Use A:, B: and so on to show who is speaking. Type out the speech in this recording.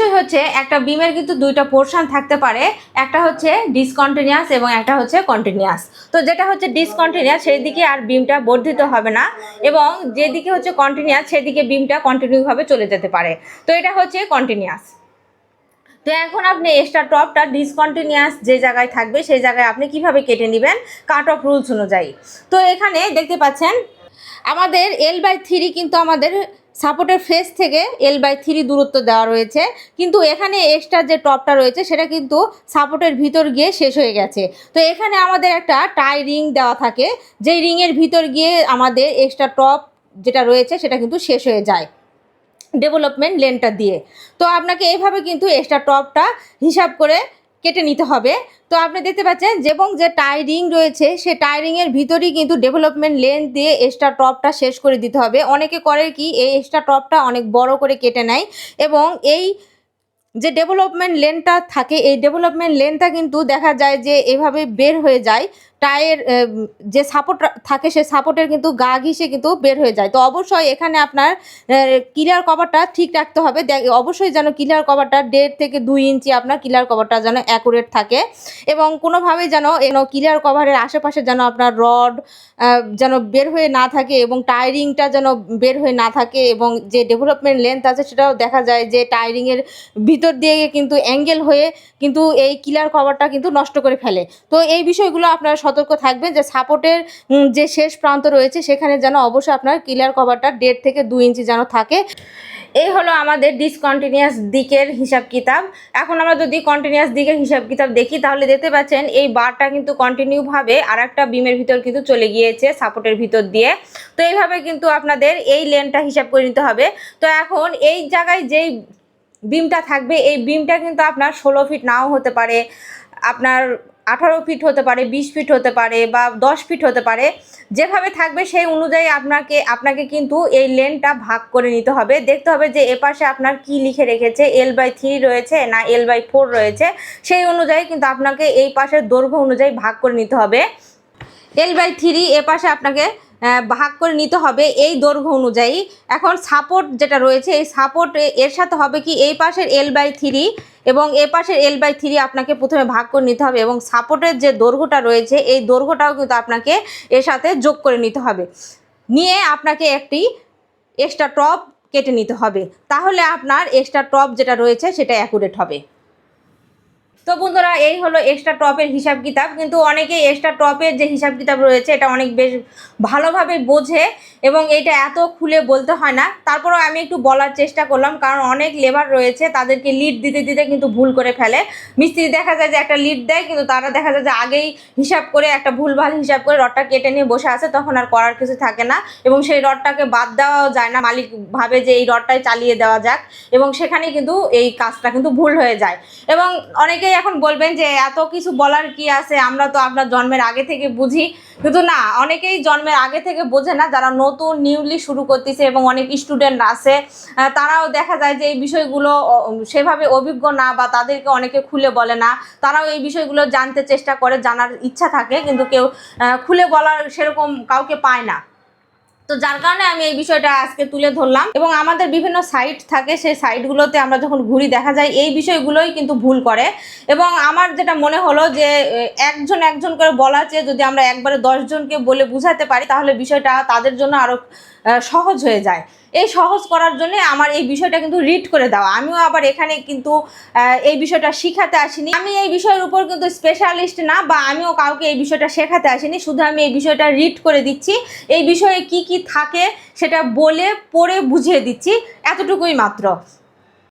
A: বিষয় হচ্ছে একটা বিমের কিন্তু দুইটা পোর্শন থাকতে পারে। একটা হচ্ছে ডিসকন্টিনিউয়াস এবং একটা হচ্ছে কন্টিনিউয়াস তো যেটা হচ্ছে ডিসকন্টিনিউয়াস সেই দিকে আর বিমটা বর্ধিত হবে না এবং যেদিকে হচ্ছে কন্টিনিউয়াস সেদিকে বিমটা কন্টিনিউভাবে চলে যেতে পারে। তো এটা হচ্ছে কন্টিনিউয়াস তো এখন আপনি এক্সট্রা টপটা ডিসকন্টিনিউয়াস যে জায়গায় থাকবে, সেই জায়গায় আপনি কীভাবে কেটে নেবেন? কাট অফ রুলস অনুযায়ী। তো এখানে দেখতে পাচ্ছেন, আমাদের এল বাই থ্রি কিন্তু আমাদের সাপোর্টের ফেস থেকে এল বাই থ্রি দূরত্ব দেওয়া রয়েছে। কিন্তু এখানে এক্সট্রা যে টপটা রয়েছে, সেটা কিন্তু সাপোর্টের ভিতর গিয়ে শেষ হয়ে গেছে। তো এখানে আমাদের একটা টাই রিং দেওয়া থাকে। যেই রিংয়ের ভিতর গিয়ে আমাদের এক্সট্রা টপ যেটা রয়েছে, সেটা কিন্তু শেষ হয়ে যায় ডেভেলপমেন্ট লেনটা দিয়ে। তো আপনাকে এইভাবে কিন্তু এক্সট্রা টপটা হিসাব করে কেটে নিতে হবে। তো আপনি দেখতে পাচ্ছেন এবং যে টায়ারিং রয়েছে, সে টায়ারিংয়ের রিংয়ের ভিতরেই কিন্তু ডেভেলপমেন্ট লেন দিয়ে এক্সট্রা টপটা শেষ করে দিতে হবে। অনেকে করে কি, এই এক্সট্রা টপটা অনেক বড় করে কেটে নেয় এবং এই যে ডেভেলপমেন্ট লেনটা থাকে, এই ডেভেলপমেন্ট লেনটা কিন্তু দেখা যায় যে এভাবে বের হয়ে যায়। টায়ের যে সাপোর্ট থাকে, সে সাপোর্টের কিন্তু গা ঘিসে কিন্তু বের হয়ে যায়। তো অবশ্যই এখানে আপনার ক্লিয়ার কভারটা ঠিক রাখতে হবে। অবশ্যই যেন ক্লিয়ার কভারটা দেড় থেকে দুই ইঞ্চি আপনার ক্লিয়ার কভারটা যেন অ্যাকুরেট থাকে এবং কোনোভাবেই যেন ক্লিয়ার কভারের আশেপাশে যেন আপনার রড যেন বের হয়ে না থাকে এবং টায়ারিংটা যেন বের হয়ে না থাকে এবং যে ডেভেলপমেন্ট লেন্থ আছে সেটাও দেখা যায় যে টায়ারিংয়ের ভিতর দিয়ে কিন্তু অ্যাঙ্গেল হয়ে কিন্তু এই কিলার কভারটা কিন্তু নষ্ট করে ফেলে। তো এই বিষয়গুলো আপনারা সতর্ক থাকবেন যে সাপোর্টের যে শেষ প্রান্ত রয়েছে সেখানে যেন অবশ্যই আপনার কিলার কভারটা দেড় থেকে দুই ইঞ্চি যেন থাকে। এই হলো আমাদের ডিসকন্টিনিউয়াস দিকের হিসাব কিতাব। এখন আমরা যদি কন্টিনিউয়াস দিকের হিসাব কিতাব দেখি, তাহলে দেখতে পাচ্ছেন এই বারটা কিন্তু কন্টিনিউভাবে আর একটা বিমের ভিতর কিন্তু চলে গিয়েছে সাপোর্টের ভিতর দিয়ে। তো এইভাবে কিন্তু আপনাদের এই লেনটা হিসাব করে নিতে হবে। তো এখন এই জায়গায় যেই বিমটা থাকবে। এই বিমটা কিন্তু আপনার ষোলো ফিট নাও হতে পারে, আপনার আঠারো ফিট হতে পারে, বিশ ফিট হতে পারে বা দশ ফিট হতে পারে। যেভাবে থাকবে সেই অনুযায়ী আপনাকে আপনাকে কিন্তু এই লেনটা ভাগ করে নিতে হবে। দেখতে হবে যে এপাশে আপনার কি লিখে রেখেছে এল বাই থ্রি রয়েছে না এল বাই ফোর রয়েছে, সেই অনুযায়ী কিন্তু আপনাকে এই পাশের দৈর্ঘ্য অনুযায়ী ভাগ করে নিতে হবে। এল বাই থ্রি এ পাশে আপনাকে ভাগ করে নিতে হবে এই দৈর্ঘ্য অনুযায়ী। এখন সাপোর্ট যেটা রয়েছে, এই সাপোর্ট এর সাথে হবে কি, এই পাশের এল বাই থ্রি এবং এ পাশের এল বাই থ্রি আপনাকে প্রথমে ভাগ করে নিতে হবে এবং সাপোর্টের যে দৈর্ঘ্যটা রয়েছে, এই দৈর্ঘ্যটাও কিন্তু আপনাকে এর সাথে যোগ করে নিতে হবে। নিয়ে আপনাকে একটি এক্সট্রা টপ কেটে নিতে হবে। তাহলে আপনার এক্সট্রা টপ যেটা রয়েছে, সেটা অ্যাকুরেট হবে। তো বন্ধুরা, এই হলো এক্সট্রা টপের হিসাব কিতাব। কিন্তু অনেকে এক্সট্রা টপের যে হিসাব কিতাব রয়েছে, এটা অনেক বেশ ভালোভাবে বোঝে এবং এটা এত খুলে বলতে হয় না। তারপরেও আমি একটু বলার চেষ্টা করলাম, কারণ অনেক লেবার রয়েছে, তাদেরকে লিড দিতে দিতে কিন্তু ভুল করে ফেলে। মিস্ত্রি দেখা যায় যে একটা লিড দেয়, কিন্তু তারা দেখা যায় যে আগেই হিসাব করে, একটা ভুলভাল হিসাব করে রডটা কেটে নিয়ে বসে আছে, তখন আর করার কিছু থাকে না এবং সেই রডটাকে বাদ দেওয়াও যায় না। মালিক ভাবে যে এই রডটাই চালিয়ে দেওয়া যাক এবং সেখানে কিন্তু এই কাজটা কিন্তু ভুল হয়ে যায়। এবং এখন বলবেন যে এত কিছু বলার কি আছে? আমরা তো আপনার জন্মের আগে থেকে বুঝি। কিন্তু না, অনেকেই জন্মের আগে থেকে বোঝে না, যারা নতুন নিউলি শুরু করতেছে এবং অনেক স্টুডেন্ট আছে তারাও দেখা যায় যে এই বিষয়গুলো সেভাবে অভিজ্ঞ না বা তাদেরকে অনেকে খুলে বলে না। তারাও এই বিষয়গুলো জানতে চেষ্টা করে, জানার ইচ্ছা থাকে, কিন্তু কেউ খুলে বলার সেরকম কাউকে পায় না। তো যার কারণে আমি এই বিষয়টা আজকে তুলে ধরলাম এবং আমাদের বিভিন্ন সাইট থাকে, সেই সাইটগুলোতে আমরা যখন ঘুরি দেখা যায় এই বিষয়গুলোই কিন্তু ভুল করে। এবং আমার যেটা মনে হলো যে একজন একজন করে বলা চেয়ে যদি আমরা একবারে দশজনকে বলে বুঝাতে পারি, তাহলে বিষয়টা তাদের জন্য আরও সহজ হয়ে যায়। এই সহজ করার জন্য আমার এই বিষয়টা কিন্তু রিড করে দেওয়া আমিও আবার এখানে কিন্তু এই বিষয়টা শিখাতে আসিনি। আমি এই বিষয়ের উপর কিন্তু স্পেশালিস্ট না বা আমিও কাউকে এই বিষয়টা শেখাতে আসিনি। শুধু আমি এই বিষয়টা রিড করে দিচ্ছি। এই বিষয়ে কি কি থাকে সেটা বলে, পড়ে বুঝিয়ে দিচ্ছি। এতটুকুই মাত্র।